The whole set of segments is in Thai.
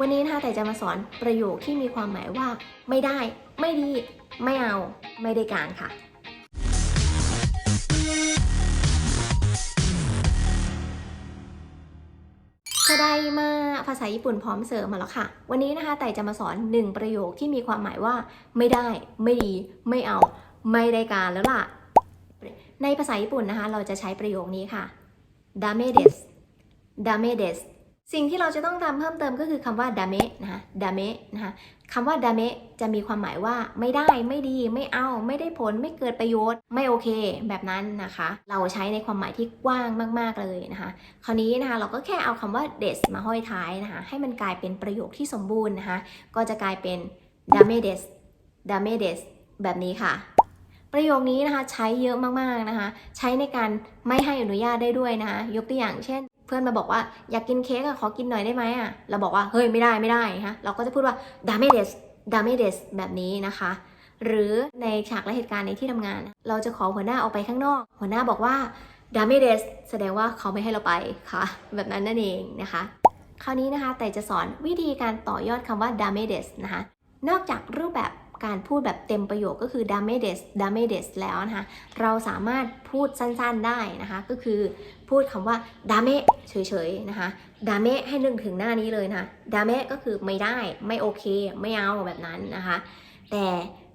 วันนี้นะคะแต่จะมาสอนประโยคที่มีความหมายว่า ไม่ได้ ไม่ดี ไม่เอา ไม่ได้การค่ะสไดมาภาษาญี่ปุ่นพร้อมเสริมมาแล้วค่ะ วันนี้นะคะแต่จะมาสอนหนึ่งประโยคที่มีความหมายว่า ไม่ได้ ไม่ดี ไม่เอา ไม่ได้การแล้วล่ะ ในภาษาญี่ปุ่นนะคะ เราจะใช้ประโยคนี้ค่ะ ดาเมเดสดาเมเดส สิ่งที่เราจะต้องทำเพิ่มเติมก็คือคำว่าดาเมนะคะดาเมนะคะคำว่าดาเมจะมีความหมายว่าไม่ได้ไม่ดีไม่เอา ไม่ได้ผลไม่เกิดประโยชน์ ไม่โอเค แบบนั้นนะคะ เราใช้ในความหมายที่กว้างมาก ๆ เลยนะคะ คราวนี้นะคะเราก็แค่เอาคำว่า des มาห้อยท้ายนะคะ ให้มันกลายเป็นประโยคที่สมบูรณ์นะคะ ก็จะกลายเป็น dame des dame des แบบนี้ค่ะประโยคนี้นะคะใช้เยอะมากๆนะคะ ใช้ในการไม่ให้อนุญาตได้ด้วยนะคะ ยกตัวอย่างเช่นเพื่อนมาบอกว่าอยากกินเค้กอะขอกินหน่อยได้ไหมอะเราบอกว่าเฮ้ยไม่ได้ไม่ได้นะเราก็จะพูดว่า dame des dame des แบบนี้นะคะ หรือในฉากและเหตุการณ์ในที่ทำงาน เราจะขอหัวหน้าออกไปข้างนอก หัวหน้าบอกว่า dame des แสดงว่าเขาไม่ให้เราไปค่ะ แบบนั้นนั่นเองนะคะ คราวนี้นะคะแต่จะสอนวิธีการต่อยอดคำว่า dame des นะคะนอกจากรูปแบบ การพูดแบบเต็มประโยคก็คือ dame des dame des แล้วนะคะเราสามารถพูดสั้นๆได้นะคะ ก็คือพูดคำว่า dame เฉยๆนะคะ dame ให้นึกถึงหน้านี้เลยนะ dame ก็คือไม่ได้ไม่โอเค ไม่เอาแบบนั้นนะคะ แต่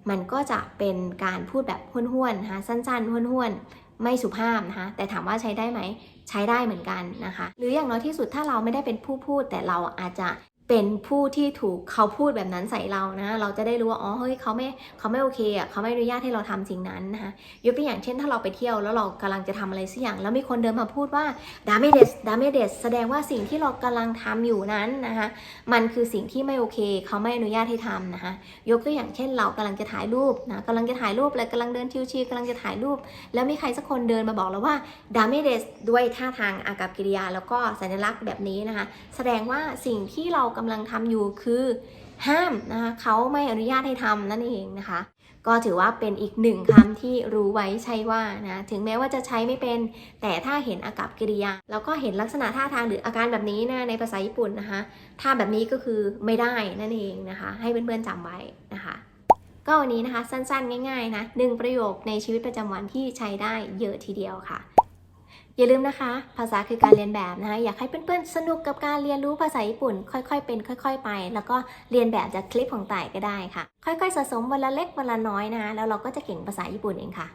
มันก็จะเป็นการพูดแบบห้วนๆนะคะสั้นๆห้วนๆไม่สุภาพนะคะแต่ถามว่าใช้ได้ไหมใช้ได้เหมือนกันนะคะ หรืออย่างน้อยที่สุดถ้าเราไม่ได้เป็นผู้พูด แต่เราอาจจะ เป็นผู้ที่ถูกเขาพูดแบบนั้นใส่เรานะ เราจะได้รู้ว่าอ๋อเฮ้ยเขาไม่เขาไม่โอเคอะเขาไม่อนุญาตให้เราทำสิ่งนั้นนะคะยกตัวอย่างเช่น ถ้าเราไปเที่ยวแล้วเรากำลังจะทำอะไรสักอย่าง แล้วมีคนเดินมาพูดว่าดาเมเดสดาเมเดสแสดงว่าสิ่งที่เรากำลังทำอยู่นั้นนะคะมันคือสิ่งที่ไม่โอเค เขาไม่อนุญาตให้ทำนะคะยกตัวอย่างเช่น เรากำลังจะถ่ายรูปนะกำลังจะถ่ายรูปเลยกำลังเดินชิวๆกำลังจะถ่ายรูป แล้วมีใครสักคนเดินมาบอกเราว่าดาเมเดสด้วยท่าทางอากับกิริยา แล้วก็สัญลักษณ์แบบนี้นะคะแสดงว่าสิ่งที่เรากำลังทำอยู่คือห้ามนะคะเขาไม่อนุญาตให้ทำนั่นเองนะคะ ก็ถือว่าเป็นอีกหนึ่งคำที่รู้ไว้ใช่ว่านะถึงแม้ว่าจะใช้ไม่เป็น แต่ถ้าเห็นอากับกิริยา แล้วก็เห็นลักษณะท่าทางหรืออาการแบบนี้นะในภาษาญี่ปุ่นนะคะท่าแบบนี้ก็คือไม่ได้นั่นเองนะคะ ให้เพื่อนๆจำไว้นะคะก็วันนี้นะคะสั้นๆ ง่ายๆนะหนึ่งประโยคในชีวิตประจำวันที่ใช้ได้เยอะทีเดียวค่ะ อย่าลืมนะคะ ภาษาคือการเรียนแบบนะคะ อยากให้เพื่อนๆ สนุกกับการเรียนรู้ภาษาญี่ปุ่น ค่อยๆ เป็น ค่อย ๆ ไป แล้วก็เรียนแบบจากคลิปของต่ายก็ได้ค่ะ ค่อยๆ สะสมวันละเล็กวันละน้อยนะคะ แล้วเราก็จะเก่งภาษาญี่ปุ่นเองค่ะ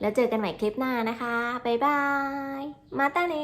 แล้วเจอกันใหม่คลิปหน้านะคะ บ๊ายบาย มาตาเน